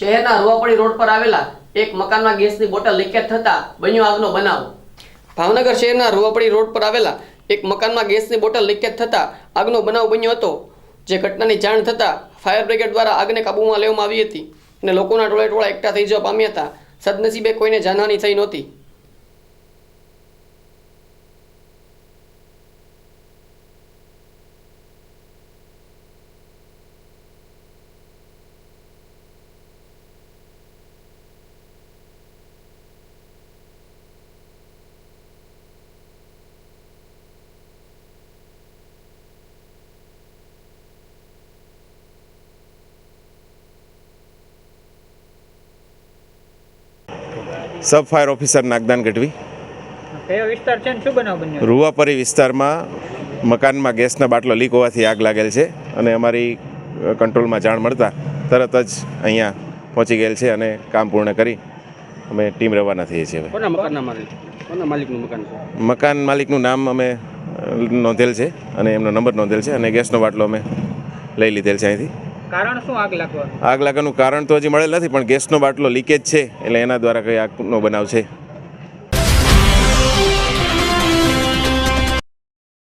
શહેરના રૂવાપડી રોડ પર આવેલા એક મકાનમાં ગેસની બોટલ લીકેજ થતા બન્યો આગનો બનાવ. ભાવનગર શહેરના રૂવાપડી રોડ પર આવેલા એક મકાનમાં ગેસની બોટલ લીકેજ થતા આગનો બનાવ બન્યો હતો, જે ઘટનાની જાણ થતાં ફાયર બ્રિગેડ દ્વારા આગને કાબૂમાં લેવામાં આવી હતી અને લોકોના ટોળે ટોળા એકઠા થઈ જવા પામ્યા હતા. સદનસીબે કોઈને જાનહાની થઈ નહોતી. Sub fire officer Nagdan Gadhvi. કયો વિસ્તાર છે શું બનાવ બન્યો? રૂવાપરી વિસ્તારમાં મકાનમાં ગેસના બાટલો લીક હોવાથી આગ લાગેલ છે અને અમારી કંટ્રોલમાં જાણ મળતા તરત જ અહીંયા પહોંચી ગયેલ છે અને કામ પૂર્ણ કરી અમે ટીમ રવાના થઈએ છીએ હવે. કોના મકાનના માલિક? કોના માલિકનું મકાન છે? મકાન માલિકનું નામ અમે નોંધેલ છે અને એમનો નંબર નોંધેલ છે અને ગેસનો બાટલો અમે લઈ લીધેલ છે અહીંથી. કારણ શું આગ લાગવાનું? આગ લાગવાનું કારણ તો હજી મળેલ નથી, પણ ગેસનો બાટલો લીકેજ છે, એટલે એના દ્વારા કંઈ આગનો બનાવ છે.